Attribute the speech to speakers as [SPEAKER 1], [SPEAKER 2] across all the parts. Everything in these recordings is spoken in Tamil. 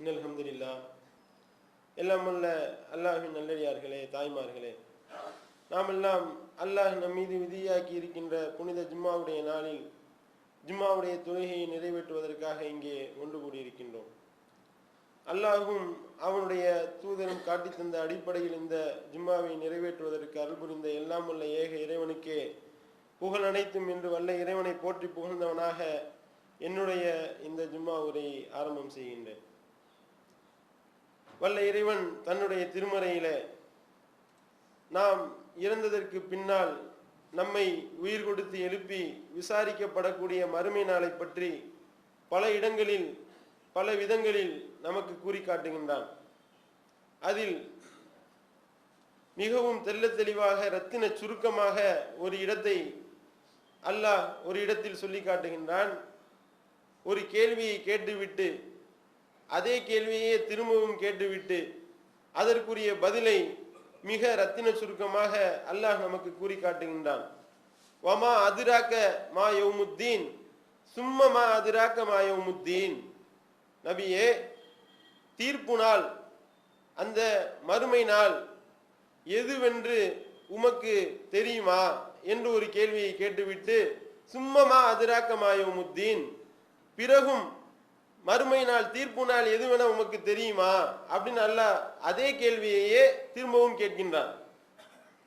[SPEAKER 1] இன்னல்ஹம்துல்லா எல்லாம் அல்ல அல்லாஹின் நல்லடியார்களே தாய்மார்களே. நாம் எல்லாம் அல்லாஹ் நம் மீது விதியாக்கி இருக்கின்ற புனித ஜிம்மாவுடைய நாளில் ஜிம்மாவுடைய தொழுகையை நிறைவேற்றுவதற்காக இங்கே ஒன்று கூடியிருக்கின்றோம். அல்லாஹும் அவனுடைய தூதரும் காட்டித் தந்த அடிப்படையில் இந்த ஜும்மாவை நிறைவேற்றுவதற்கு அருள் புரிந்த எல்லாம் உள்ள ஏக இறைவனுக்கே புகழ் அனைத்தும் என்று வல்ல இறைவனை போற்றி புகழ்ந்தவனாக என்னுடைய இந்த ஜும்மா உரையை ஆரம்பம் செய்கின்றேன். வல்ல இறைவன் தன்னுடைய திருமறையில நாம் இறந்ததற்கு பின்னால் நம்மை உயிர் கொடுத்து எழுப்பி விசாரிக்கப்படக்கூடிய மறுமை நாளை பற்றி பல இடங்களில் பல விதங்களில் நமக்கு கூறி காட்டுகின்றான். அதில் மிகவும் தெல்ல தெளிவாக இரத்தின சுருக்கமாக ஒரு இடத்தை அல்லாஹ் ஒரு இடத்தில் சொல்லி காட்டுகின்றான். ஒரு கேள்வியை கேட்டுவிட்டு அதே கேள்வியே திரும்பவும் கேட்டுவிட்டு அதற்குரிய பதிலை மிக ரத்தின சுருக்கமாக அல்லாஹ் நமக்கு கூறி காட்டுகின்றான். வமா அதிராக்க மா யௌமுத்தீன் சும்மமா அதிராக்க மா யௌமுத்தீன். நபியே தீர்ப்பு நாள் அந்த மறுமை நாள் எதுவென்று உமக்கு தெரியுமா என்று ஒரு கேள்வியை கேட்டுவிட்டு சும்மமா அதிராக்க மா யௌமுத்தீன் பிறகும் மறுமை நாள் தீர்ப்பு நாள் எது எதுவென உமக்கு தெரியுமா? அப்படின்னு அல்லாஹ் அதே கேள்வியையே திரும்பவும் கேட்கின்றான்.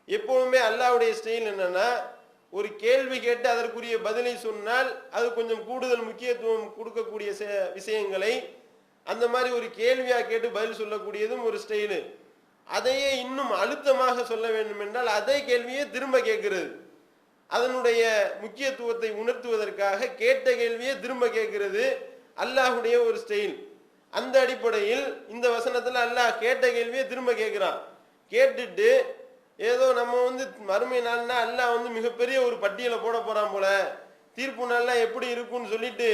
[SPEAKER 1] எப்பவுமே அல்லாஹ்வுடைய ஸ்டைல் என்னன்னா ஒரு கேள்வி கேட்டு அதற்குரிய பதிலை சொன்னால் அது கொஞ்சம் கூடுதல் முக்கியத்துவம் கொடுக்கக்கூடிய விஷயங்களை அந்த மாதிரி ஒரு கேள்வியா கேட்டு பதில் சொல்லக்கூடியதும் ஒரு ஸ்டைலு அதையே இன்னும் அழுத்தமாக சொல்ல வேண்டும் என்றால் அதே கேள்வியே திரும்ப கேட்கிறது. அதனுடைய முக்கியத்துவத்தை உணர்த்துவதற்காக கேட்ட கேள்வியே திரும்ப கேட்கிறது. அல்லாஹுடைய ஒரு ஸ்டைல் அந்த அடிப்படையில் இந்த வசனத்துல அல்லாஹ் கேட்ட கேள்வியை திரும்ப கேட்கிறான் கேட்டுட்டு ஏதோ நம்ம வந்து மறுமை நாள்னா அல்லாஹ் வந்து மிகப்பெரிய ஒரு பட்டியலை போட போறான் போல. தீர்ப்பு நாள்லாம் எப்படி இருக்கும்னு சொல்லிட்டு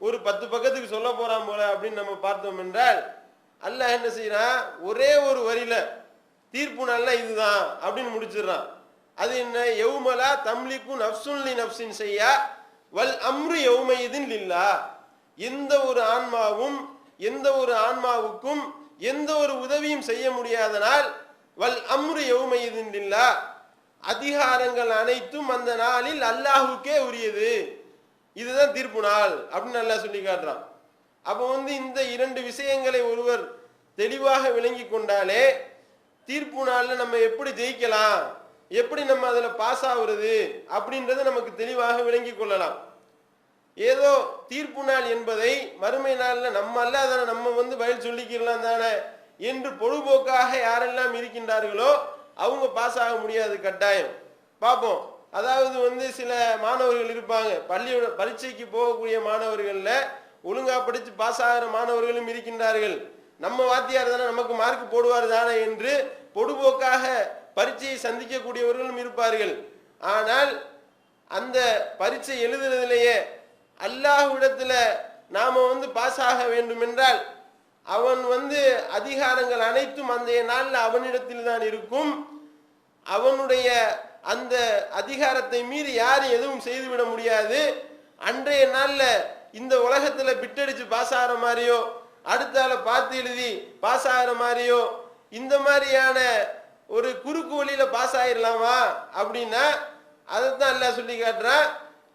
[SPEAKER 1] ஒரு பத்து பக்கத்துக்கு சொல்ல போறான் போல அப்படின்னு நம்ம பார்த்தோம் என்றால் அல்லாஹ் என்ன செய்யறான் ஒரே ஒரு வரியில தீர்ப்பு நாள்னா இதுதான் அப்படின்னு முடிச்சிடுறான். அது என்ன? எவுமலா தம்லிக்கும் நப்சுன்லி நப்சின் செய்யா வல் அம்ரு எவுமை இதுன்னு இல்லா எந்த ஒரு ஆன்மாவும் எந்த ஒரு ஆன்மாவுக்கும் எந்த ஒரு உதவியும் செய்ய முடியாதனால் வல் அம்ரு எவுமையிதின் அதிகாரங்கள் அனைத்தும் அந்த நாளில் அல்லாஹுக்கே உரியது. இதுதான் தீர்ப்பு நாள் அப்படின்னு நல்லா சொல்லி காட்டுறான். அப்போ வந்து இந்த இரண்டு விஷயங்களை ஒருவர் தெளிவாக விளங்கி கொண்டாலே தீர்ப்பு நாளில் நம்ம எப்படி ஜெயிக்கலாம் எப்படி நம்ம அதில் பாஸ் ஆகுறது அப்படின்றத நமக்கு தெளிவாக விளங்கி கொள்ளலாம். ஏதோ தீர்ப்பு நாள் என்பதை மறுமை நாளில் நம்ம அல்லாத நம்ம வந்து பதில் சொல்லிக்கலாம் தானே என்று பொழுதுபோக்காக யாரெல்லாம் இருக்கின்றார்களோ அவங்க பாஸ் ஆக முடியாது கட்டாயம். பார்ப்போம் அதாவது வந்து சில மாணவர்கள் இருப்பாங்க. பள்ளியோட பரீட்சைக்கு போகக்கூடிய மாணவர்களில் ஒழுங்காக படித்து பாஸ் ஆகிற மாணவர்களும் இருக்கின்றார்கள். நம்ம வாத்தியார் தானே நமக்கு மார்க் போடுவார் தானே என்று பொடுபோக்காக பரீட்சையை சந்திக்கக்கூடியவர்களும் இருப்பார்கள். ஆனால் அந்த பரீட்சை எழுதுறதுலேயே அல்லாஹ்விடத்துல நாம வந்து பாஸ் ஆக வேண்டும் என்றால் அவன் வந்து அதிகாரங்கள் அனைத்தும் அந்த நாளில் அவனிடத்தில் தான் இருக்கும். அவனுடைய அந்த அதிகாரத்தை மீறி யாரும் எதுவும் செய்துவிட முடியாது. அன்றைய நாளில் இந்த உலகத்துல பிட்டடிச்சு பாஸ் ஆகிற மாதிரியோ அடுத்தால பார்த்து எழுதி பாஸ் ஆகிற மாதிரியோ இந்த மாதிரியான ஒரு குறுக்கு வழியில பாஸ் ஆயிடலாமா அப்படின்னா அதைத்தான் எல்லாம் சொல்லி காட்டுறான்.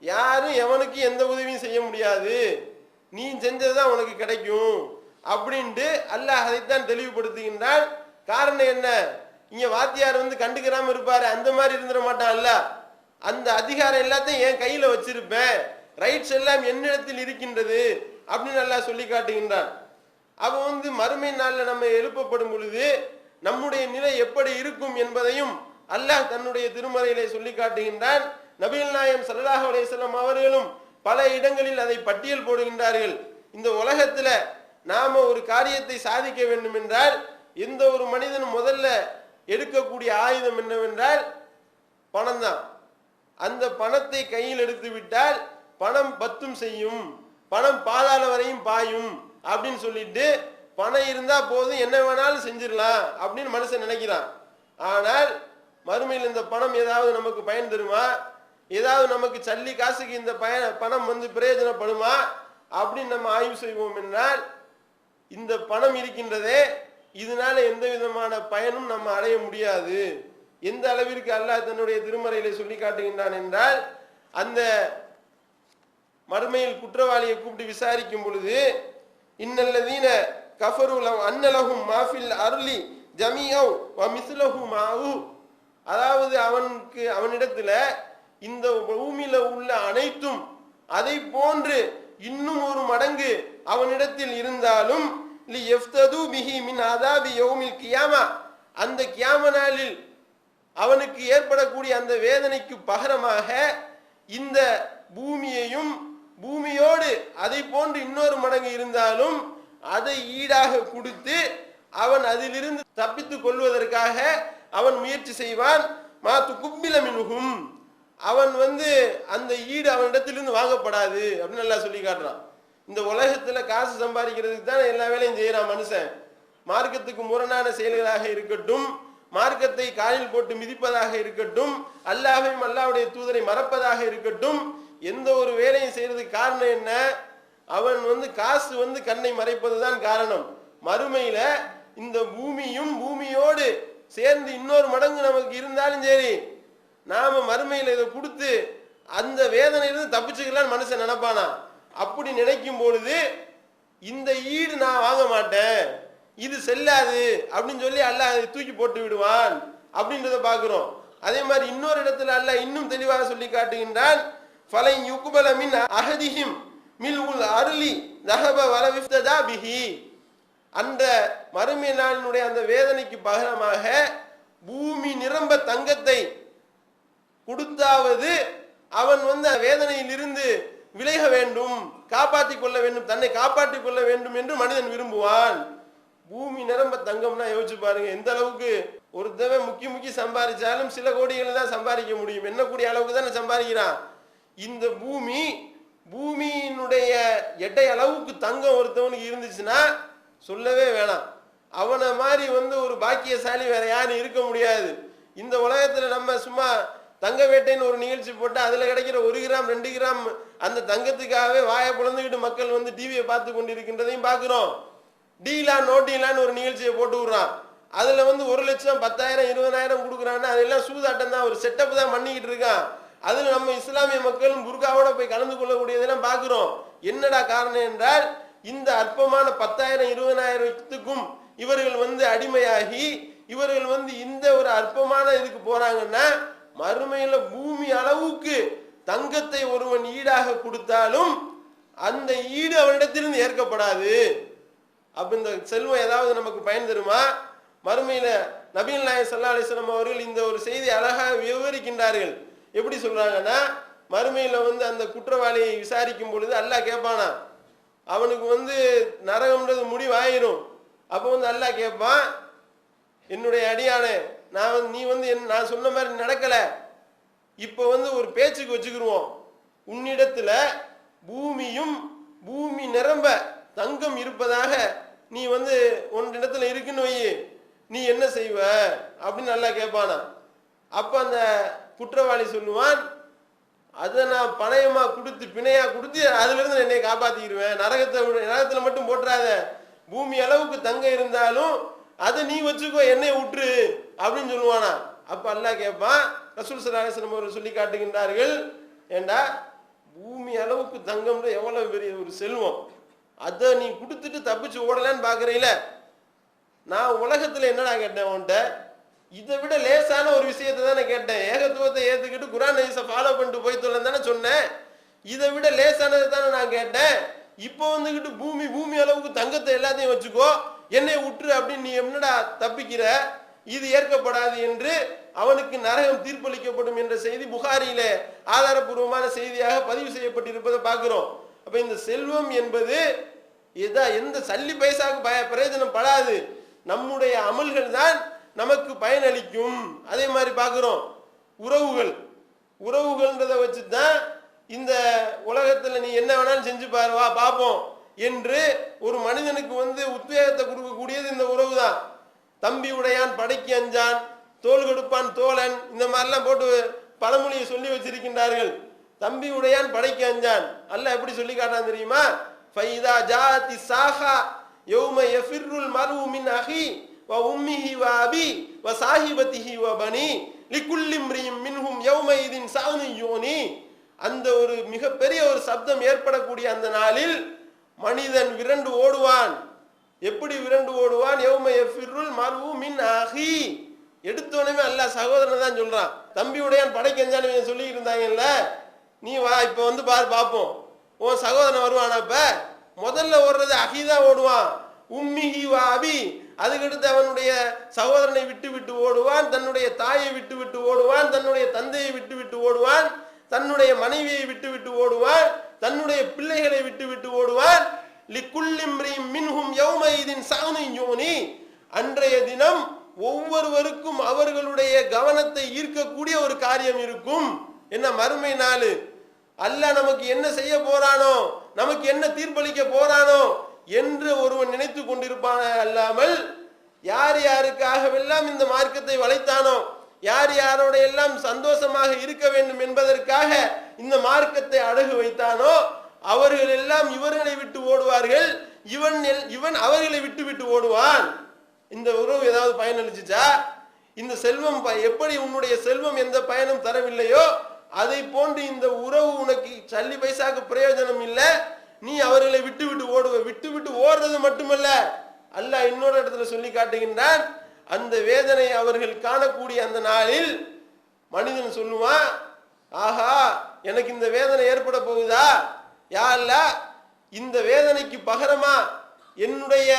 [SPEAKER 1] யாரும் எவனுக்கு எந்த உதவியும் செய்ய முடியாது? நீ செஞ்சதுதான் உனக்கு கிடைக்கும். அப்படின்ட்டு அல்லாஹ் அதைத்தான் தெளிவுபடுத்துகின்றான். காரணம் என்ன? இங்க வாத்தியார் வந்து கண்டுக்கிறாம இருப்பாரு. அந்த மாதிரி இருந்துட மாட்டான் அல்ல. அந்த அதிகாரம் எல்லாத்தையும் என் கையில வச்சிருப்பேன். ரைட்ஸ் எல்லாம் என்னிடத்தில் இருக்கின்றது அப்படின்னு நல்லா சொல்லி காட்டுகின்றான். அவன் வந்து மறுமை நாளில் நம்ம எழுப்பப்படும் பொழுது நம்முடைய நிலை எப்படி இருக்கும் என்பதையும் அல்லாஹ் தன்னுடைய திருமறையிலே சொல்லி காட்டுகின்றான். நபிகள் நாயம் ஸல்லல்லாஹு அலைஹி அவர்களும் பல இடங்களில் அதை பட்டியல் போடுகின்றார்கள். இந்த உலகத்துல நாம ஒரு காரியத்தை சாதிக்க வேண்டும் என்றால் எந்த ஒரு மனிதனும் முதல்ல எடுக்கக்கூடிய ஆயுதம் என்னவென்றால் பணம் தான் அந்த பணத்தை கையில் எடுத்து விட்டால் பணம் பத்தும் செய்யும் பணம் பாதாள வரையும் பாயும் அப்படின்னு சொல்லிட்டு பணம் இருந்தா போதும் என்ன வேணாலும் செஞ்சிடலாம் அப்படின்னு மனுஷன் நினைக்கிறான். ஆனால் மறுமையில் இந்த பணம் ஏதாவது நமக்கு பயன் தருமா? ஏதாவது நமக்கு சல்லி காசுக்கு இந்த பயண பணம் வந்து பிரயோஜனப்படுமா? அப்படின்னு நம்ம ஆய்வு செய்வோம் என்றால் இந்த பணம் இருக்கின்றதே இதனால எந்த விதமான பயனும் நம்ம அடைய முடியாது. எந்த அளவிற்கு அல்லாஹ் தன்னுடைய திருமறையில சொல்லி காட்டுகின்றான் என்றால் அந்த மறுமையில் குற்றவாளியை கூப்பிட்டு விசாரிக்கும் பொழுது இன்னல்லதீன கஃபரு அன்னலகும் அன்னலஹும் மாஃபில் அருளி ஜமியவ் வ மாவு அதாவது அவனுக்கு அவனிடத்துல இந்த பூமியில உள்ள அனைத்தும் அதை போன்று இன்னும் ஒரு மடங்கு அவனிடத்தில் இருந்தாலும் லி மின் அதாபி கியாமா. அந்த கியாம நாளில் அவனுக்கு ஏற்படக்கூடிய அந்த வேதனைக்கு பகரமாக இந்த பூமியையும் பூமியோடு அதை போன்று இன்னொரு மடங்கு இருந்தாலும் அதை ஈடாக கொடுத்து அவன் அதிலிருந்து தப்பித்துக் கொள்வதற்காக அவன் முயற்சி செய்வான். மாத்து குப்பில மின்ஹும். அவன் வந்து அந்த ஈடு அவனிடத்திலிருந்து வாங்கப்படாது அப்படின்னு நல்லா சொல்லி காட்டுறான். இந்த உலகத்துல காசு சம்பாதிக்கிறதுக்கு தான் எல்லா வேலையும் செய்யறான் மனுஷன். மார்க்கத்துக்கு முரணான செயல்களாக இருக்கட்டும் மார்க்கத்தை காலில் போட்டு மிதிப்பதாக இருக்கட்டும் அல்லாஹையும் அல்லாவுடைய தூதரை மறப்பதாக இருக்கட்டும் எந்த ஒரு வேலையும் செய்யறதுக்கு காரணம் என்ன? அவன் வந்து காசு வந்து கண்ணை மறைப்பதுதான் காரணம். மறுமையில இந்த பூமியும் பூமியோடு சேர்ந்து இன்னொரு மடங்கு நமக்கு இருந்தாலும் சரி நாம மறுமையில இதை கொடுத்து அந்த வேதனையிலிருந்து தப்பிச்சுக்கலாம்னு மனுஷன் நினைப்பானா? அப்படி நினைக்கும் பொழுது இந்த ஈடு நான் வாங்க மாட்டேன் இது செல்லாது அப்படின்னு சொல்லி அல்லாஹ் அதை தூக்கி போட்டு விடுவான் அப்படின்றத பார்க்குறோம். அதே மாதிரி இன்னொரு இடத்துல அல்ல இன்னும் தெளிவாக சொல்லி காட்டுகின்றான் ஃபலை மின் அஹதிஹிம் மில் உல் அருளி தஹப வலவிஃப்ததா பிஹி. அந்த மறுமை நாளினுடைய அந்த வேதனைக்கு பகரமாக பூமி நிரம்ப தங்கத்தை கொடுத்தாவது அவன் வந்து வேதனையிலிருந்து விலக வேண்டும் காப்பாற்றிக் கொள்ள வேண்டும் தன்னை காப்பாற்றிக் கொள்ள வேண்டும் என்று மனிதன் விரும்புவான். பூமி நிரம்ப தங்கம்னா யோசிச்சு பாருங்க எந்த அளவுக்கு ஒருத்தவன் முக்கி முக்கி சம்பாதிச்சாலும் சில கோடிகள் தான் சம்பாதிக்க முடியும். என்ன கூடிய அளவுக்கு தானே சம்பாதிக்கிறான்? இந்த பூமி பூமியினுடைய எட்டை அளவுக்கு தங்கம் ஒருத்தவனுக்கு இருந்துச்சுன்னா சொல்லவே வேணாம். அவனை மாதிரி வந்து ஒரு பாக்கியசாலி வேற யாரும் இருக்க முடியாது. இந்த உலகத்துல நம்ம சும்மா தங்க வேட்டைன்னு ஒரு நிகழ்ச்சி போட்டு அதுல கிடைக்கிற ஒரு கிராம் ரெண்டு கிராம் அந்த தங்கத்துக்காகவே வாயை பிளந்துக்கிட்டு மக்கள் வந்து டிவியை பார்த்து கொண்டிருக்கின்றதையும் பார்க்கிறோம். டீலா நோட்டீலான்னு ஒரு நிகழ்ச்சியை போட்டு விடுறான். அதுல வந்து ஒரு லட்சம் பத்தாயிரம் இருபதாயிரம் கொடுக்குறான்னா அதெல்லாம் சூதாட்டம் தான். ஒரு செட்டப் தான் பண்ணிக்கிட்டு இருக்கான். அதுல நம்ம இஸ்லாமிய மக்களும் புர்காவோட போய் கலந்து கொள்ளக்கூடியதெல்லாம் பார்க்குறோம். என்னடா காரணம் என்றால் இந்த அற்பமான பத்தாயிரம் இருபதாயிரத்துக்கும் இவர்கள் வந்து அடிமையாகி இவர்கள் வந்து இந்த ஒரு அற்பமான இதுக்கு போறாங்கன்னா மறுமையில பூமி அளவுக்கு தங்கத்தை ஒருவன் ஈடாக கொடுத்தாலும் அந்த ஈடு அவனிடத்திலிருந்து ஏற்கப்படாது. அப்ப இந்த செல்வம் ஏதாவது நமக்கு பயன் தருமா? மறுமையில நபீல் நாயக் சல்லா அலிஸ்லாம் அவர்கள் இந்த ஒரு செய்தி அழகாக விவரிக்கின்றார்கள். எப்படி சொல்றாங்கன்னா மறுமையில வந்து அந்த குற்றவாளியை விசாரிக்கும் பொழுது அல்லாஹ் கேட்பானா அவனுக்கு வந்து நரகம்ன்றது முடிவாயிரும். அப்போ வந்து அல்லாஹ் கேட்பான் என்னுடைய அடியானே நான் வந்து நீ வந்து என் நான் சொன்ன மாதிரி நடக்கலை. இப்போ வந்து ஒரு பேச்சுக்கு வச்சுக்கிருவோம். உன்னிடத்துல பூமியும் பூமி நிரம்ப தங்கம் இருப்பதாக நீ வந்து உன்னிடத்துல இருக்குன்னு வை நீ என்ன செய்வ? அப்படின்னு நல்லா கேட்பானா அப்ப அந்த குற்றவாளி சொல்லுவான் அதை நான் பணயமா கொடுத்து பிணையா கொடுத்து அதுல இருந்து என்னை காப்பாற்றிக்கிடுவேன் நரகத்தை விட- நரகத்துல மட்டும் போட்டுறாத பூமி அளவுக்கு தங்க இருந்தாலும் அதை நீ வச்சுக்கோ என்னை விட்டுரு அப்படின்னு சொல்லுவானா. அப்ப அல்லா கேட்பான் ரசூல் சலாஹம் அவர்கள் சொல்லி காட்டுகின்றார்கள் ஏண்டா பூமி அளவுக்கு தங்கம்னு எவ்வளவு பெரிய ஒரு செல்வம். அதை நீ கொடுத்துட்டு தப்பிச்சு ஓடலான்னு பாக்குறீல. நான் உலகத்துல என்னடா கேட்டேன் உன்கிட்ட? இதை விட லேசான ஒரு விஷயத்தை தானே கேட்டேன். ஏகத்துவத்தை ஏத்துக்கிட்டு குரான் நைஸை ஃபாலோ பண்ணிட்டு போய் தொல்ல தானே சொன்னேன். இதை விட லேசானதை தானே நான் கேட்டேன். இப்போ வந்துகிட்டு பூமி பூமி அளவுக்கு தங்கத்தை எல்லாத்தையும் வச்சுக்கோ. என்னை உற்று அப்படின்னு நீ என்னடா தப்பிக்கிற? இது ஏற்கப்படாது என்று அவனுக்கு நரகம் தீர்ப்பளிக்கப்படும் என்ற செய்தி புகாரியிலே ஆதாரபூர்வமான செய்தியாக பதிவு செய்யப்பட்டிருப்பதை பார்க்கிறோம். அப்ப இந்த செல்வம் என்பது எதா எந்த சல்லி பைசாவுக்கு பய பிரயோஜனம் படாது. நம்முடைய அமல்கள் தான் நமக்கு பயனளிக்கும். அதே மாதிரி பார்க்கிறோம். உறவுகள். உறவுகள்ன்றதை வச்சு தான் இந்த உலகத்துல நீ என்ன வேணாலும் செஞ்சு பாருவா பார்ப்போம். என்று ஒரு மனிதனுக்கு வந்து உத்வேகத்தை கொடுக்கக்கூடியது இந்த உறவு தான் தம்பி உடையான் படைக்கு அஞ்சான் தோல் கொடுப்பான் தோழன் இந்த மாதிரிலாம் போட்டு பழமொழியை சொல்லி வச்சிருக்கின்றார்கள். தம்பி உடையான் படைக்கு அஞ்சான். அல்ல எப்படி சொல்லி காட்டான் தெரியுமா? ஃபைதா ஜாதி சாஹா யௌம யஃபிர்ருல் மர்உ மின் அஹி வ உம்மிஹி வ அபி வ சாஹிபத்திஹி வ பனி லிகுல்லி மின்ஹும் யௌம இதின் சாவுனி யோனி. அந்த ஒரு மிகப்பெரிய ஒரு சப்தம் ஏற்படக்கூடிய அந்த நாளில் மனிதன் விரண்டு ஓடுவான். எப்படி விரண்டு ஓடுவான்? எவ்மை எஃபிருள் மர்உ மின் அஹி. எடுத்தோடனே அல்ல சகோதரன் தான் சொல்றான். தம்பி உடையான் படைக்கஞ்சான்னு சொல்லி இருந்தாங்கல்ல நீ வா இப்ப வந்து பாரு பார்ப்போம் உன் சகோதரன் வருவானா இப்ப? முதல்ல ஓடுறது அகிதான் ஓடுவான். உம்மிஹி வா அபி. அதுக்கடுத்து அவனுடைய சகோதரனை விட்டு விட்டு ஓடுவான். தன்னுடைய தாயை விட்டு விட்டு ஓடுவான். தன்னுடைய தந்தையை விட்டு விட்டு ஓடுவான். தன்னுடைய மனைவியை விட்டு விட்டு ஓடுவான். தன்னுடைய பிள்ளைகளை விட்டு விட்டு ஓடுவான் மின்ஹும் யௌமைதின் சானு யோனி. அன்றைய தினம் ஒவ்வொருவருக்கும் அவர்களுடைய கவனத்தை ஈர்க்கக்கூடிய ஒரு காரியம் இருக்கும். என்ன மறுமை நாள்? அல்ல நமக்கு என்ன செய்ய போறானோ நமக்கு என்ன தீர்ப்பளிக்க போறானோ என்று ஒருவன் நினைத்து கொண்டிருப்பான அல்லாமல் யார் யாருக்காகவெல்லாம் இந்த மார்க்கத்தை வளைத்தானோ யார் யாரோட எல்லாம் சந்தோஷமாக இருக்க வேண்டும் என்பதற்காக இந்த மார்க்கத்தை அடகு வைத்தானோ அவர்கள் எல்லாம் இவர்களை விட்டு ஓடுவார்கள். இவன் எல்- இவன் அவர்களை விட்டு விட்டு ஓடுவான். இந்த உறவு ஏதாவது பயனளிச்சுச்சா? இந்த செல்வம் ப- எப்படி உன்னுடைய செல்வம் எந்த பயனும் தரவில்லையோ அதை போன்று இந்த உறவு உனக்கு சல்லி பைசாக்கு பிரயோஜனம் இல்லை. நீ அவர்களை விட்டு விட்டு ஓடுவ விட்டு விட்டு ஓடுறது மட்டுமல்ல. அல்லாஹ் இன்னொரு இடத்துல சொல்லி காட்டுகின்றான் அந்த வேதனை அவர்கள் காணக்கூடிய அந்த நாளில் மனிதன் சொல்லுவான் ஆஹா எனக்கு இந்த வேதனை ஏற்பட போகுதா? யா அல்லாஹ் இந்த வேதனைக்கு பகரமா என்னுடைய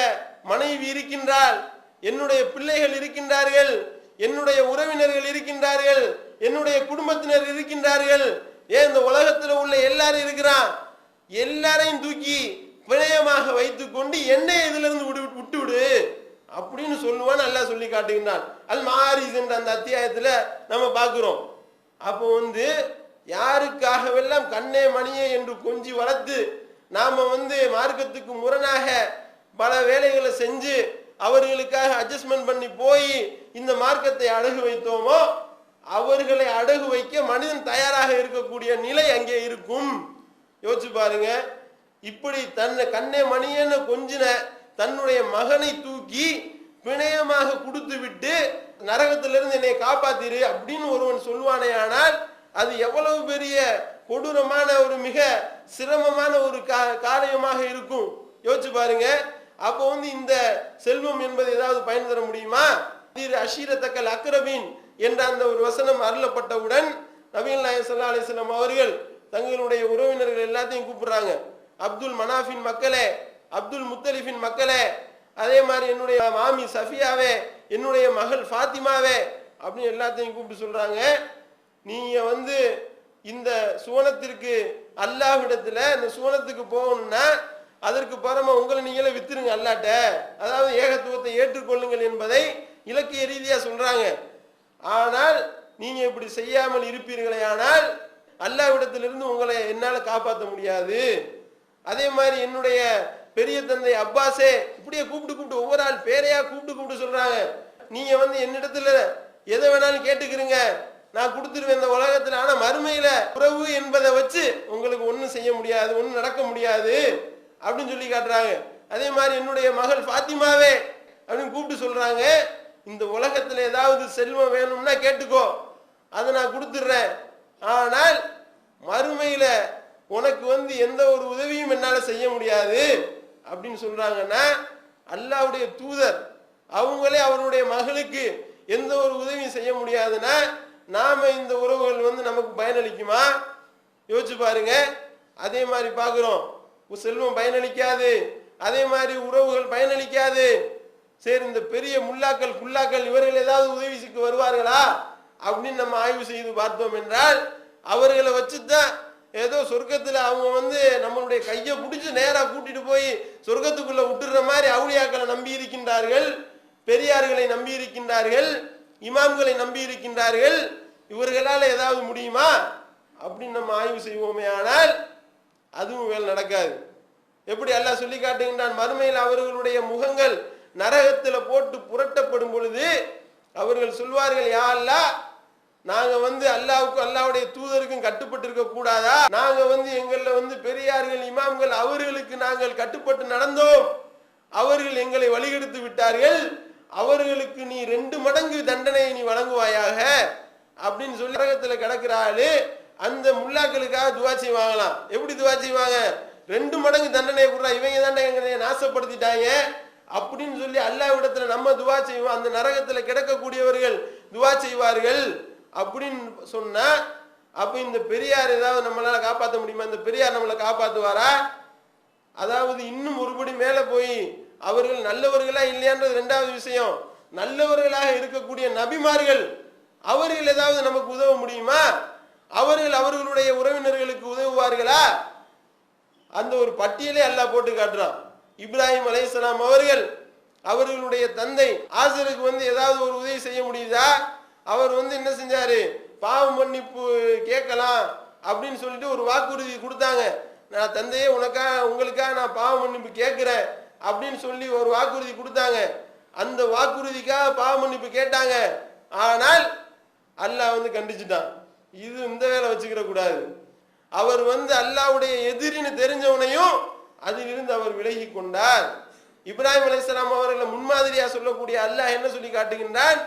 [SPEAKER 1] மனைவி இருக்கின்றாள் என்னுடைய பிள்ளைகள் இருக்கின்றார்கள் என்னுடைய உறவினர்கள் இருக்கின்றார்கள் என்னுடைய குடும்பத்தினர் இருக்கின்றார்கள். ஏன் இந்த உலகத்துல உள்ள எல்லாரும் இருக்கிறான். எல்லாரையும் தூக்கி பிணையமாக வைத்துக்கொண்டு என்னை இதுல இருந்து விடு விட்டு விடு அப்படின்னு சொல்லுவான் நல்லா சொல்லி காட்டுகின்றான். அல் மாரிஸ் அந்த அத்தியாயத்துல நம்ம பார்க்குறோம். அப்போ வந்து யாருக்காகவெல்லாம் கண்ணே மணியே என்று கொஞ்சி வளர்த்து நாம வந்து மார்க்கத்துக்கு முரணாக பல வேலைகளை செஞ்சு அவர்களுக்காக அட்ஜஸ்ட்மெண்ட் பண்ணி போய் இந்த மார்க்கத்தை அடகு வைத்தோமோ அவர்களை அடகு வைக்க மனிதன் தயாராக இருக்கக்கூடிய நிலை அங்கே இருக்கும். யோசிச்சு பாருங்க. இப்படி தன்னை கண்ணே மணியன்னு கொஞ்சின தன்னுடைய மகனை தூக்கி பிணையமாக கொடுத்து விட்டு நரகத்திலிருந்து என்னை காப்பாத்திரு அப்படின்னு ஒருவன் சொல்லுவானே ஆனால் அது எவ்வளவு பெரிய கொடூரமான ஒரு மிக சிரமமான ஒரு கா- காரியமாக இருக்கும். யோசிச்சு பாருங்க. அப்போ வந்து இந்த செல்வம் என்பது ஏதாவது பயன் தர முடியுமா? திரு அஷீரத்தக்கல் அக்ரபின் என்ற அந்த ஒரு வசனம் அருளப்பட்டவுடன் நபீல் நாயகம் ஸல்லல்லாஹு அலைஹி அவர்கள் தங்களுடைய உறவினர்கள் எல்லாத்தையும் கூப்பிடுறாங்க. அப்துல் மனாஃபின் மக்களே அப்துல் முத்தலிஃபின் மக்களே அதே மாதிரி என்னுடைய மாமி சஃபியாவே என்னுடைய மகள் ஃபாத்திமாவே அப்படின்னு எல்லாத்தையும் கூப்பிட்டு சொல்றாங்க. நீங்க வந்து இந்த சுவனத்திற்கு அல்லாஹ்விடத்துல இந்த சுவனத்துக்கு போகணும்னா அதற்கு பரம உங்களை நீங்களே வித்துருங்க அல்லாட்ட. அதாவது ஏகத்துவத்தை ஏற்றுக்கொள்ளுங்கள் என்பதை இலக்கிய ரீதியா சொல்றாங்க. ஆனால் நீங்க இப்படி செய்யாமல் இருப்பீர்களே ஆனால் அல்லாவிடத்திலிருந்து உங்களை என்னால காப்பாற்ற முடியாது. அதே மாதிரி என்னுடைய பெரிய தந்தை அப்பாஸே இப்படியே கூப்பிட்டு கூப்பிட்டு ஒவ்வொரு ஆள் பேரையா கூப்பிட்டு கூப்பிட்டு சொல்றாங்க. நீங்க வந்து என்னிடத்துல எதை வேணாலும் கேட்டுக்கிறீங்க. நான் கொடுத்துருவேன் இந்த உலகத்துல. ஆனா மறுமையில உறவு என்பதை வச்சு உங்களுக்கு ஒன்றும் செய்ய முடியாது ஒன்றும் நடக்க முடியாது அப்படின்னு சொல்லி காட்டுறாங்க. அதே மாதிரி என்னுடைய மகள் பாத்திமாவே அப்படின்னு கூப்பிட்டு சொல்றாங்க. இந்த உலகத்துல ஏதாவது செல்வம் வேணும்னா கேட்டுக்கோ. அதை நான் கொடுத்துடுறேன். ஆனால் மறுமையில உனக்கு வந்து எந்த ஒரு உதவியும் என்னால செய்ய முடியாது. அப்படின்னு சொல்றாங்கன்னா அல்லாவுடைய தூதர் அவங்களே அவருடைய மகளுக்கு எந்த ஒரு உதவியும் செய்ய முடியாதுன்னா நாம இந்த உறவுகள் வந்து நமக்கு பயனளிக்குமா? யோசிச்சு பாருங்க. அதே மாதிரி பார்க்குறோம். செல்வம் பயனளிக்காது. அதே மாதிரி உறவுகள் பயனளிக்காது. சரி இந்த பெரிய முல்லாக்கள் குல்லாக்கள் இவர்கள் ஏதாவது உதவிக்கு வருவார்களா? அப்படின்னு நம்ம ஆய்வு செய்து பார்த்தோம் என்றால் அவர்களை வச்சுதான் ஏதோ சொர்க்கத்துல அவங்க வந்து நம்மளுடைய கையை பிடிச்சி நேராக கூட்டிட்டு போய் சொர்க்கத்துக்குள்ள விட்டுற மாதிரி அவுளியாக்களை நம்பி இருக்கின்றார்கள் பெரியார்களை நம்பி இருக்கின்றார்கள் இமாம்களை நம்பி இருக்கின்றார்கள். இவர்களால் ஏதாவது முடியுமா? அப்படின்னு நம்ம ஆய்வு செய்வோமே ஆனால் அதுவும் வேலை நடக்காது. எப்படி எல்லாம் சொல்லி காட்டுகின்றான்? மறுமையில் அவர்களுடைய முகங்கள் நரகத்தில் போட்டு புரட்டப்படும் பொழுது அவர்கள் சொல்வார்கள் யா நாங்க வந்து அல்லாவுக்கும் அல்லாவுடைய தூதருக்கும் கட்டுப்பட்டு இருக்க கூடாதா? நாங்க வந்து எங்களில் வந்து பெரியார்கள் இமாம்கள் அவர்களுக்கு நாங்கள் கட்டுப்பட்டு நடந்தோம். அவர்கள் எங்களை வழிகெடுத்து விட்டார்கள். அவர்களுக்கு நீ ரெண்டு மடங்கு தண்டனையை நீ வழங்குவாயாக அப்படின்னு சொல்லி நரகத்துல கிடக்கிற ஆளு அந்த முல்லாக்களுக்காக துவா செய்வாங்களாம். எப்படி துவா செய்வாங்க? ரெண்டு மடங்கு தண்டனையை கொடுறா இவங்க தாண்டா எங்களை நாசப்படுத்திட்டாங்க அப்படின்னு சொல்லி அல்லாஹ்விடத்துல நம்ம துவா செய்வோம். அந்த நரகத்துல கிடக்கக்கூடியவர்கள் துவா செய்வார்கள். அப்படின்னு சொன்னா அப்ப இந்த பெரியார் ஏதாவது நம்மளால காப்பாற்ற முடியுமா? இந்த பெரியார் நம்மளை காப்பாத்துவாரா? அதாவது இன்னும் ஒருபடி மேல போய் அவர்கள் நல்லவர்களா இல்லையான்றது ரெண்டாவது விஷயம். நல்லவர்களாக இருக்கக்கூடிய நபிமார்கள் அவர்கள் ஏதாவது நமக்கு உதவ முடியுமா? அவர்கள் அவர்களுடைய உறவினர்களுக்கு உதவுவார்களா? அந்த ஒரு பட்டியலே அல்லாஹ் போட்டு காட்டுறான். இப்ராஹிம் அலைஹிஸ்ஸலாம் அவர்கள் அவர்களுடைய தந்தை ஆசருக்கு வந்து ஏதாவது ஒரு உதவி செய்ய முடியுதா? அவர் வந்து என்ன செஞ்சாரு? பாவ மன்னிப்பு கேட்கலாம் அப்படின்னு சொல்லிட்டு ஒரு வாக்குறுதி கொடுத்தாங்க. நான் தந்தையே உனக்கா உங்களுக்காக நான் பாவ மன்னிப்பு கேட்கிறேன் அப்படின்னு சொல்லி ஒரு வாக்குறுதி கொடுத்தாங்க. அந்த வாக்குறுதிக்காக பாவ மன்னிப்பு கேட்டாங்க. ஆனால் அல்லாஹ் வந்து கண்டிச்சுட்டான். இது இந்த வேலை வச்சுக்கிற கூடாது. அவர் வந்து அல்லாஹ்வுடைய எதிரின்னு தெரிஞ்சவனையும் அதிலிருந்து அவர் விலகி கொண்டார். இப்ராஹிம் அலிஸ்லாம் அவர்களை முன்மாதிரியா சொல்லக்கூடிய அல்லாஹ் என்ன சொல்லி காட்டுகின்றான்?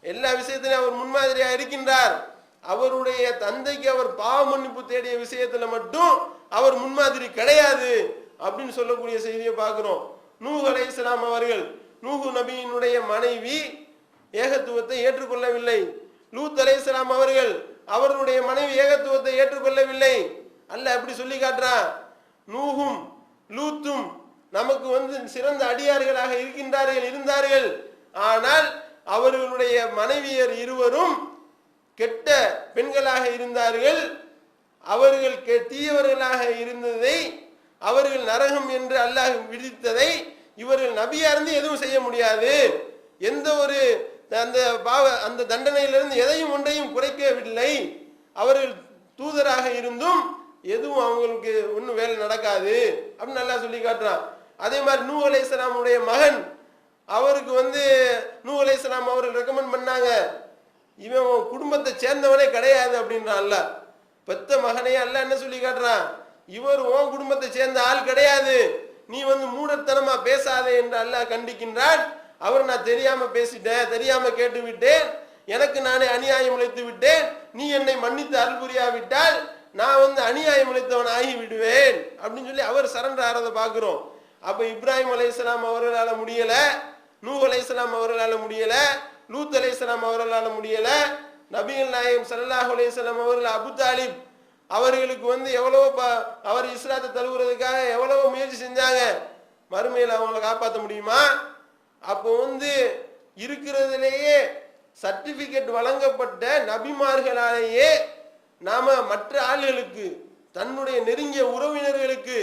[SPEAKER 1] எல்லா விஷயத்திலும் அவர் முன்மாதிரியா இருக்கின்றார். அவருடைய தந்தைக்கு அவர் பாவ மன்னிப்பு தேடிய விஷயத்துல மட்டும் அவர் முன்மாதிரி கிடையாது அப்படின்னு சொல்லக்கூடிய செய்தியை பார்க்கிறோம். நூஹ் இஸ்லாம் அவர்கள் நூஹு நபியினுடைய மனைவி ஏகத்துவத்தை ஏற்றுக்கொள்ளவில்லை. லூத் அலைஹிஸ்ஸலாம் அவர்கள் அவருடைய மனைவி ஏகத்துவத்தை ஏற்றுக்கொள்ளவில்லை. அல்ல அப்படி சொல்லி காட்டுறான் நூகும் லூத்தும் நமக்கு வந்து சிறந்த அடியார்களாக இருக்கின்றார்கள் இருந்தார்கள். ஆனால் அவர்களுடைய மனைவியர் இருவரும் கெட்ட பெண்களாக இருந்தார்கள். அவர்கள் தீயவர்களாக இருந்ததை அவர்கள் நரகம் என்று அல்லாஹ் விதித்ததை இவர்கள் நபியா இருந்து எதுவும் செய்ய முடியாது. எந்த ஒரு அந்த பாவ அந்த தண்டனையிலிருந்து எதையும் ஒன்றையும் குறைக்கவில்லை. அவர்கள் தூதராக இருந்தும் எதுவும் அவங்களுக்கு ஒன்றும் வேலை நடக்காது அப்படின்னு நல்லா சொல்லி காட்டுறான். அதே மாதிரி நூ அலைஹிஸ்ஸலாமுடைய மகன் அவருக்கு வந்து நூ அலையாம் அவர்கள் ரெக்கமெண்ட் பண்ணாங்க. இவன் உன் குடும்பத்தை சேர்ந்தவனே கிடையாது அப்படின்றான் அல்ல பெத்த மகனையே அல்ல என்ன சொல்லி காட்டுறான்? இவர் உன் குடும்பத்தை சேர்ந்த ஆள் கிடையாது. நீ வந்து மூடத்தனமா பேசாதே என்று அல்ல கண்டிக்கின்றான். அவர் நான் தெரியாம பேசிட்டேன் தெரியாம கேட்டு விட்டேன் எனக்கு நானே அநியாயம் உழைத்து விட்டேன். நீ என்னை மன்னித்து அருள் புரியாவிட்டால் நான் வந்து அநியாயம் உழைத்தவன் ஆகி விடுவேன் அப்படின்னு சொல்லி அவர் சரண்டர் ஆறதை பார்க்கிறோம். அப்ப இப்ராஹிம் அலையாம் அவர்களால முடியலை. நூ அலையாம் அவர்களால் முடியல லூத் அலையாம் அவர்களால் முடியல. நபிகள் நாயகம் சல்லாஹ் அலையாம் அவர்கள் அபு தாலிப் அவர்களுக்கு வந்து எவ்வளவோ அவர் இஸ்லாத்தை தழுவுறதுக்காக எவ்வளவோ முயற்சி செஞ்சாங்க. மறுமையில் அவங்கள காப்பாற்ற முடியுமா? அப்போ வந்து இருக்கிறதுலேயே சர்டிபிகேட் வழங்கப்பட்ட நபிமார்களாலேயே நாம மற்ற ஆள்களுக்கு தன்னுடைய நெருங்கிய உறவினர்களுக்கு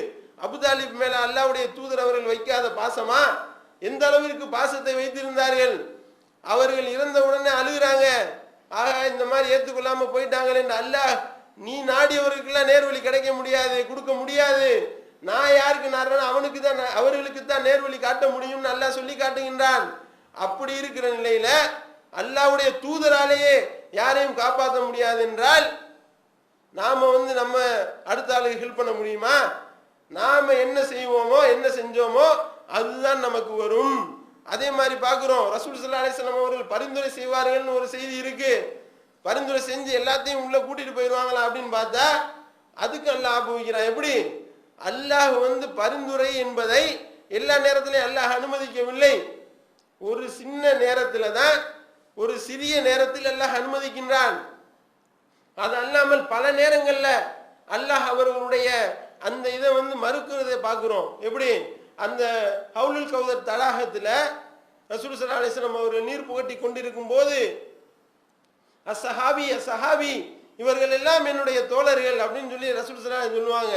[SPEAKER 1] அபுதாலிப் மேல அல்லாவுடைய தூதர் அவர்கள் வைக்காத பாசமா? எந்த அளவிற்கு பாசத்தை வைத்திருந்தார்கள்? அவர்கள் இறந்த உடனே அழுகிறாங்க. ஆக இந்த மாதிரி ஏத்துக்கொள்ளாம போயிட்டாங்களே என்று அல்லாஹ் நீ நாடியவர்களுக்கெல்லாம் நேர்வழி கிடைக்க முடியாது கொடுக்க முடியாது. நான் யாருக்கு நாடுறேன் அவனுக்கு தான் அவர்களுக்கு தான் நேர்வழி காட்ட முடியும்னு அல்லாஹ் சொல்லி காட்டுகின்றான். அப்படி இருக்கிற நிலையில அல்லாவுடைய தூதராலேயே யாரையும் காப்பாற்ற முடியாது என்றால் நாம வந்து நம்ம அடுத்த ஆளுக்கு ஹெல்ப் பண்ண முடியுமா? நாம என்ன செய்வோமோ என்ன செஞ்சோமோ அதுதான் நமக்கு வரும். அதே மாதிரி பார்க்குறோம். ரசூல் சல்லா அலிஸ்லாம் அவர்கள் பரிந்துரை செய்வார்கள்னு ஒரு செய்தி இருக்கு. பரிந்துரை செஞ்சு எல்லாத்தையும் உள்ள கூட்டிட்டு போயிடுவாங்களா அப்படின்னு பார்த்தா அதுக்கு அல்லாஹ் ஆப்புவிக்கிறான் எப்படி? அல்லாஹ் வந்து பரிந்துரை என்பதை எல்லா நேரத்திலையும் அல்லாஹ் அனுமதிக்கவில்லை. ஒரு சின்ன நேரத்துல தான் ஒரு சிறிய நேரத்தில் அல்லாஹ் அனுமதிக்கின்றான். அது அல்லாமல் பல நேரங்கள்ல அல்லாஹ் அவர்களுடைய அந்த இதை வந்து மறுக்கிறதை பார்க்குறோம். எப்படி? அந்த ஹவுலுல் கௌதர் தடாகத்தில் ரசூல் சல்லா அலிஸ்லாம் அவர்கள் நீர் புகட்டி கொண்டிருக்கும் போது அசஹாபி அசஹாபி இவர்கள் எல்லாம் என்னுடைய தோழர்கள் அப்படின்னு சொல்லி ரசூல் சல்லா சொல்லுவாங்க.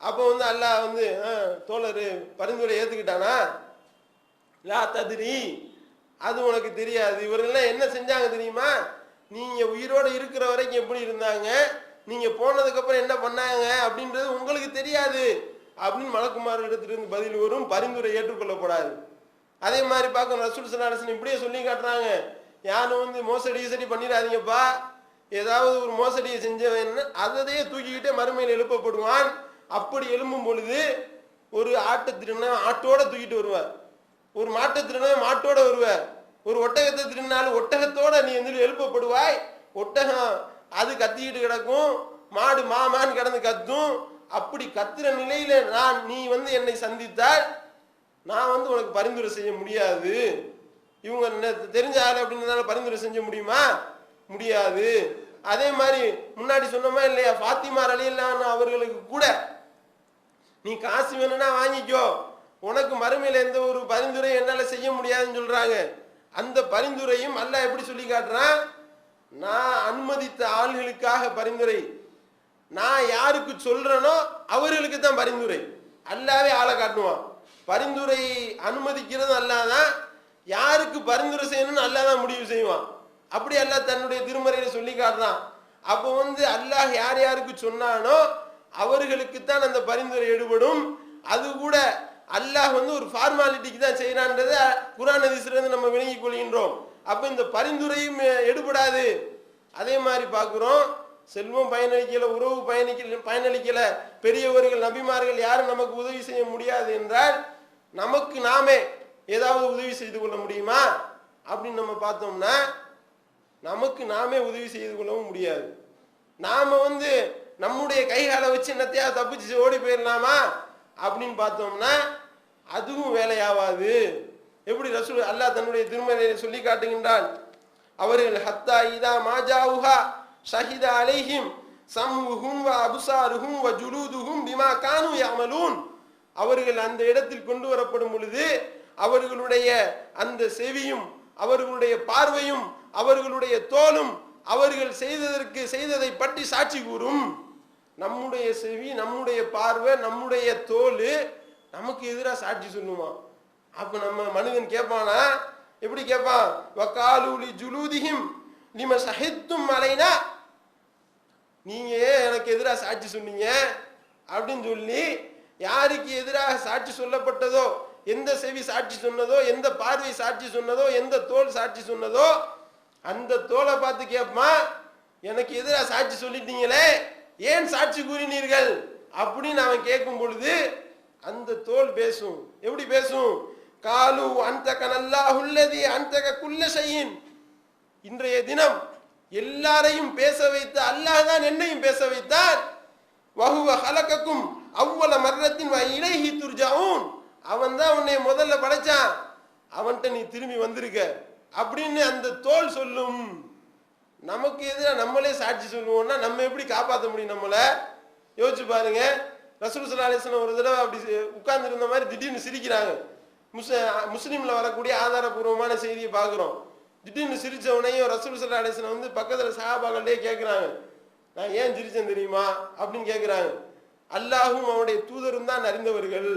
[SPEAKER 1] அப்போ வந்து அல்லாஹ் வந்து "ஆ, தோழர் பரிந்துரை ஏற்றுக்கிட்டானா லா ததிரி அது உனக்கு தெரியாது. இவர்கள்லாம் என்ன செஞ்சாங்க தெரியுமா? நீங்கள் உயிரோடு இருக்கிற வரைக்கும் எப்படி இருந்தாங்க? நீங்கள் போனதுக்கப்புறம் என்ன பண்ணாங்க? அப்படின்றது உங்களுக்கு தெரியாது. அப்படின்னு மலக்குமார் இடத்திலிருந்து பதில் வரும். பரிந்துரை ஏற்றுக்கொள்ளப்படாது அதே மாதிரி பார்க்கணும். ரசூல் சலாசன் இப்படியே சொல்லி காட்டுறாங்க. யாரும் வந்து மோசடி கீசடி பண்ணிடாதீங்கப்பா. ஏதாவது ஒரு மோசடியை செஞ்சவன் அதையே தூக்கிக்கிட்டே மறுமையில் எழுப்பப்படுவான். அப்படி எழும்பும் பொழுது ஒரு ஆட்டை திருநா ஆட்டோட தூக்கிட்டு வருவார். ஒரு மாட்டை திருடினா மாட்டோட வருவ ஒரு ஒட்டகத்தை திருடினாலும் ஒட்டகத்தோட நீ வந்து எழுப்பப்படுவாய். ஒட்டகம் அது கத்திக்கிட்டு கிடக்கும். மாடு மாமான்னு கிடந்து கத்தும். அப்படி கத்துற நிலையில நான் நீ வந்து என்னை சந்தித்தால் நான் வந்து உனக்கு பரிந்துரை செய்ய முடியாது. இவங்க தெரிஞ்ச ஆள் அப்படின்றதால பரிந்துரை செஞ்ச முடியுமா? முடியாது. அதே மாதிரி முன்னாடி சொன்னோமா இல்லையா ஃபாத்திமா அலியல்லான் அவர்களுக்கு கூட நீ காசு வேணும்னா வாங்கிக்கோ. உனக்கு மறுமையில எந்த ஒரு பரிந்துரை என்னால செய்ய முடியாதுன்னு சொல்றாங்க. அந்த பரிந்துரையும் அல்ல எப்படி சொல்லி காட்டுறான்? நான் அனுமதித்த ஆள்களுக்காக பரிந்துரை. நான் யாருக்கு சொல்றேனோ அவர்களுக்கு தான் பரிந்துரை. அல்லாவே ஆளை காட்டுவான். பரிந்துரை அனுமதிக்கிறது அல்லாதான் யாருக்கு பரிந்துரை செய்யணும்னு அல்லாஹ் தான் முடிவு செய்வான். அப்படி அல்லாஹ் தன்னுடைய திருமறையில சொல்லி காட்டுறான். அப்போ வந்து அல்லாஹ் யார் யாருக்கு சொன்னானோ அவர்களுக்கு தான் அந்த பரிந்துரை எடுபடும். அது கூட அல்லாஹ் வந்து ஒரு ஃபார்மாலிட்டிக்கு தான் செய்யறான்றதை குரான் அதிசிலிருந்து நம்ம விளங்கி கொள்கின்றோம். அப்போ இந்த பரிந்துரையும் எடுபடாது. அதே மாதிரி பார்க்குறோம். செல்வம் பயனளிக்கல உறவு பயணிக்கல பயனளிக்கல பெரியவர்கள் நபிமார்கள் யாரும் நமக்கு உதவி செய்ய முடியாது என்றால் நமக்கு நாமே ஏதாவது உதவி செய்து கொள்ள முடியுமா? அப்படின்னு நம்ம பார்த்தோம்னா நமக்கு நாமே உதவி செய்து கொள்ளவும் முடியாது. நாம வந்து நம்முடைய கைகாலை வச்சு என்னத்தையா தப்பிச்சு ஓடி போயிடலாமா? அப்படின்னு பார்த்தோம்னா அதுவும் வேலையாவாது எப்படி ரசூல் அல்லாஹ் தன்னுடைய திருமலையை சொல்லி காட்டுகின்றான்? அவர்கள் ஹத்தா இதா மாஜா உஹா ஷஹித அலைஹிம் சம்ஹும் வ அபுசாருகும் வ ஜுலூதுகும் பிமா கானு யாமலூன் அவர்கள் அந்த இடத்தில் கொண்டு வரப்படும் பொழுது அவர்களுடைய அந்த செவியும் அவர்களுடைய பார்வையும் அவர்களுடைய தோலும் அவர்கள் செய்ததற்கு செய்ததை பற்றி சாட்சி கூறும். நம்முடைய செவி நம்முடைய பார்வை நம்முடைய தோல் நமக்கு எதிராக சாட்சி சொல்லுமா? அப்போ நம்ம மனிதன் கேட்பானா எப்படி கேட்பான் வக்காலூலி ஜுலூதிஹிம் நிம சஹித்தும் அலைனா நீங்கள் ஏன் எனக்கு எதிராக சாட்சி சொன்னீங்க அப்படின்னு சொல்லி யாருக்கு எதிராக சாட்சி சொல்லப்பட்டதோ எந்த செவி சாட்சி சொன்னதோ எந்த பார்வை சாட்சி சொன்னதோ எந்த தோல் சாட்சி சொன்னதோ அந்த தோலை பார்த்து கேட்பான் எனக்கு எதிராக சாட்சி சொல்லிட்டீங்களே ஏன் சாட்சி கூறினீர்கள்? அப்படின்னு அவன் கேட்கும் பொழுது அந்த தோல் பேசும். எப்படி பேசும்? காலு அந்தக உள்ளதி அந்தக குள்ள செய்யின் இன்றைய தினம் எல்லாரையும் பேச வைத்து அல்லாஹ் தான் என்னையும் பேச வைத்தார். வகுவ ஹலக்கக்கும் அவ்வள மரணத்தின் இலைஹி துர்ஜாவும் அவன் தான் உன்னை முதல்ல படைச்சான். அவன்கிட்ட நீ திரும்பி வந்திருக்க. அப்படின்னு அந்த தோல் சொல்லும். நமக்கு எதிராக நம்மளே சாட்சி சொல்லுவோம்னா நம்ம எப்படி காப்பாற்ற முடியும் நம்மளை? யோசிச்சு பாருங்க. ரசூல் சல்லா அலிஸ்லாம் ஒரு தடவை அப்படி உட்கார்ந்துருந்த மாதிரி திடீர்னு சிரிக்கிறாங்க. முஸ் முஸ்லீம்ல வரக்கூடிய ஆதாரபூர்வமான செய்தியை பார்க்குறோம். திடீர்னு சிரிச்ச உடனேயும் ரசூல் சல்லா அலிஸ்லாம் வந்து பக்கத்துல சஹாபாக்கள்டே கேட்குறாங்க நான் ஏன் சிரிச்சேன் தெரியுமா? அப்படின்னு கேட்குறாங்க அல்லாஹும் அவனுடைய தூதரும் தான் அறிந்தவர்கள்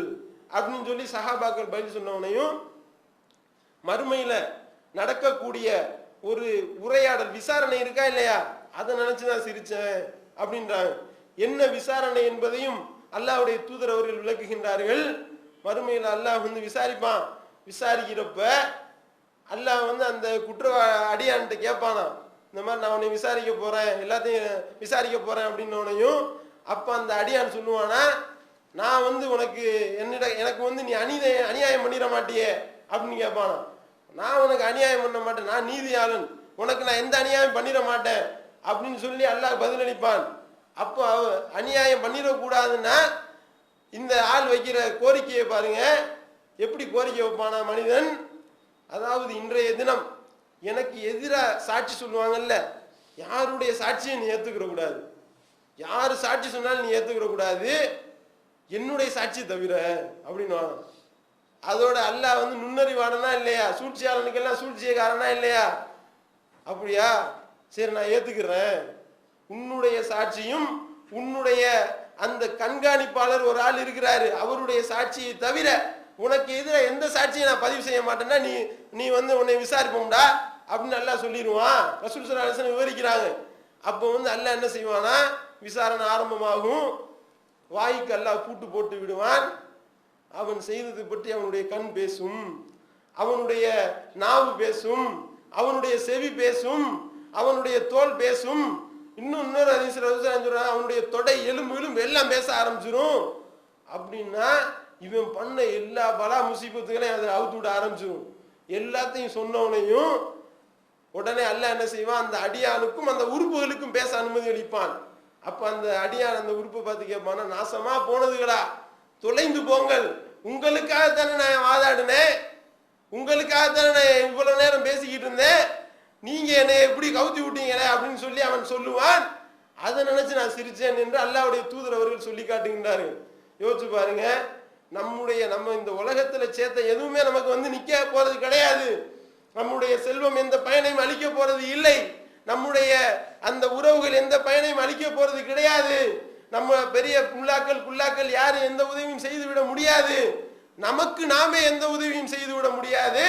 [SPEAKER 1] அப்படின்னு சொல்லி சஹாபாக்கள் பதில் சொன்னவனையும் மறுமையில நடக்கக்கூடிய ஒரு உரையாடல் விசாரணை இருக்கா இல்லையா? அதை நினச்சி நான் சிரிச்சேன் அப்படின்றாங்க. என்ன விசாரணை என்பதையும் அல்லாஹ்வுடைய தூதர் அவர்கள் விளக்குகின்றார்கள். மறுமையில் அல்லாஹ் வந்து விசாரிப்பான். விசாரிக்கிறப்ப அல்ல வந்து அந்த குற்ற அடியான்ட்டு கேட்பானா இந்த மாதிரி நான் உன்னை விசாரிக்க போறேன் எல்லாத்தையும் விசாரிக்க போறேன் அப்படின்னோனையும் அப்ப அந்த அடியான் சொல்லுவானா நான் வந்து உனக்கு என்னிட எனக்கு வந்து நீ அநீத அநியாயம் பண்ணிட மாட்டியே அப்படின்னு கேட்பானா. நான் உனக்கு அநியாயம் பண்ண மாட்டேன் நான் நீதியாளன் உனக்கு நான் எந்த அநியாயம் பண்ணிட மாட்டேன் அப்படின்னு சொல்லி அல்லாஹ் பதிலளிப்பான். அப்போ அவ அநியாயம் பண்ணிடக்கூடாதுன்னா இந்த ஆள் வைக்கிற கோரிக்கையை பாருங்க. எப்படி கோரிக்கை வைப்பானா மனிதன்? அதாவது இன்றைய தினம் எனக்கு எதிராக சாட்சி சொல்லுவாங்கல்ல யாருடைய சாட்சியை நீ ஏத்துக்கிற கூடாது? யாரு சாட்சி சொன்னாலும் நீ ஏத்துக்கிற கூடாது. என்னுடைய சாட்சி தவிர அப்படின்னு அதோட அல்லாஹ் வந்து நுண்ணறிவாளனா இல்லையா? சூழ்ச்சியாளனுக்கெல்லாம் சூழ்ச்சியக்காரனா இல்லையா? அப்படியா? சரி நான் ஏத்துக்கிறேன். உன்னுடைய சாட்சியும் உன்னுடைய அந்த கண்காணிப்பாளர் ஒரு ஆள் இருக்கிறாரு. அவருடைய சாட்சியை தவிர உனக்கு எதிராக எந்த சாட்சியும் நான் பதிவு செய்ய மாட்டேன்னா நீ நீ வந்து உன்னை விசாரிப்போம்டா அப்படின்னு நல்லா சொல்லிடுவான். ரசூல் சல்லா விவரிக்கிறாங்க. அப்போ வந்து அல்லாஹ் என்ன செய்வானா விசாரணை ஆரம்பமாகும். வாய்க்கு அல்லா பூட்டு போட்டு விடுவான். அவன் செய்தது பற்றி அவனுடைய கண் பேசும். அவனுடைய நாவு பேசும். அவனுடைய செவி பேசும். அவனுடைய தோல் பேசும். இன்னும் இன்னொரு அதிசயம் சொல்றான் அவனுடைய தொடை எலும்புகளும் எல்லாம் பேச ஆரம்பிச்சிடும் அப்படின்னா இவன் பண்ண எல்லா பலா முசீபத்துகளையும் அதை அவுத்து விட ஆரம்பிச்சிடும் எல்லாத்தையும் சொன்னவனையும் உடனே அல்ல என்ன செய்வான்? அந்த அடியானுக்கும் அந்த உறுப்புகளுக்கும் பேச அனுமதி அளிப்பான். அப்ப அந்த அடியான் அந்த உறுப்பை பார்த்து கேட்பானா நாசமா போனதுகளா? தொலைந்து போங்கள். உங்களுக்காக தானே நான் வாதாடினேன்? உங்களுக்காக தானே நான் இவ்வளவு நேரம் பேசிக்கிட்டு இருந்தேன்? நீங்க என்னை எப்படி கவுத்தி விட்டீங்களே? அப்படின்னு சொல்லி அவன் சொல்லுவான். அதை நினைச்சு நான் சிரிச்சேன் என்று அல்லாவுடைய தூதர் அவர்கள் சொல்லி காட்டுகின்றாரு யோசிச்சு பாருங்க. நம்முடைய நம்ம இந்த உலகத்துல சேர்த்த எதுவுமே நமக்கு வந்து நிக்க போறது கிடையாது. நம்முடைய செல்வம் எந்த பயனையும் அளிக்க போறது இல்லை. நம்முடைய அந்த உறவுகள் எந்த பயனையும் அளிக்க போறது கிடையாது. நம்ம பெரிய புல்லாக்கள் குல்லாக்கள் யாரும் எந்த உதவியும் செய்து விட முடியாது. நமக்கு நாமே எந்த உதவியும் செய்து விட முடியாது.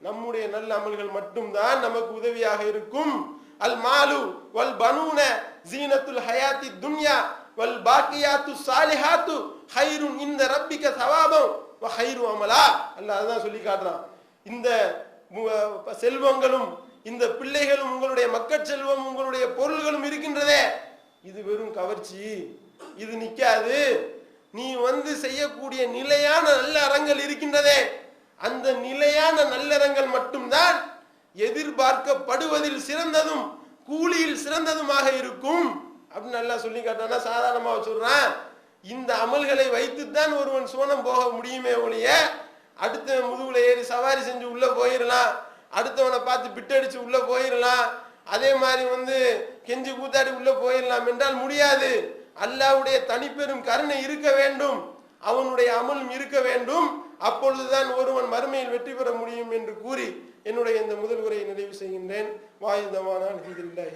[SPEAKER 1] நம்முடைய நல்ல அமல்கள் மட்டும்தான் நமக்கு உதவியாக இருக்கும். அல் மாலு வல் பனூன ஜீனத்துல் ஹயாத்தி துன்யா வல் பாக்கியாத்து சாலிஹாத்து ஹைரும் இந்த ரப்பிக்க சவாபம். ஹைரு அமலா. அல்ல அதான் சொல்லி காட்டுறான். இந்த செல்வங்களும் இந்த பிள்ளைகளும் உங்களுடைய மக்கட் செல்வம் உங்களுடைய பொருள்களும் இருக்கின்றதே. இது வெறும் கவர்ச்சி. இது நிக்காது. நீ வந்து செய்யக்கூடிய நிலையான நல்ல அறங்கள் இருக்கின்றதே. அந்த நிலையான நல்லறங்கள் மட்டும்தான் எதிர்பார்க்கப்படுவதில் சிறந்ததும் கூலியில் சிறந்ததுமாக இருக்கும். அப்படின்னு நல்லா சொல்லி காட்டானா சாதாரணமாக வச்சுடுறேன் இந்த அமல்களை வைத்துத்தான் ஒருவன் சோனம் போக முடியுமே ஒழிய அடுத்த முதுகுல ஏறி சவாரி செஞ்சு உள்ள போயிடலாம் அடுத்தவனை பார்த்து பிட்டடிச்சு உள்ள போயிடலாம் அதே மாதிரி வந்து கெஞ்சி கூத்தாடி உள்ள போயிடலாம் என்றால் முடியாது. அல்லாவுடைய தனிப்பெரும் கருணை இருக்க வேண்டும். அவனுடைய அமலும் இருக்க வேண்டும். அப்பொழுதுதான் ஒருவன் மறுமையில் வெற்றி பெற முடியும் என்று கூறி என்னுடைய இந்த முதல் உரையை நிறைவு செய்கின்றேன். வாயுதமான அல்ஹம்துலில்லாஹி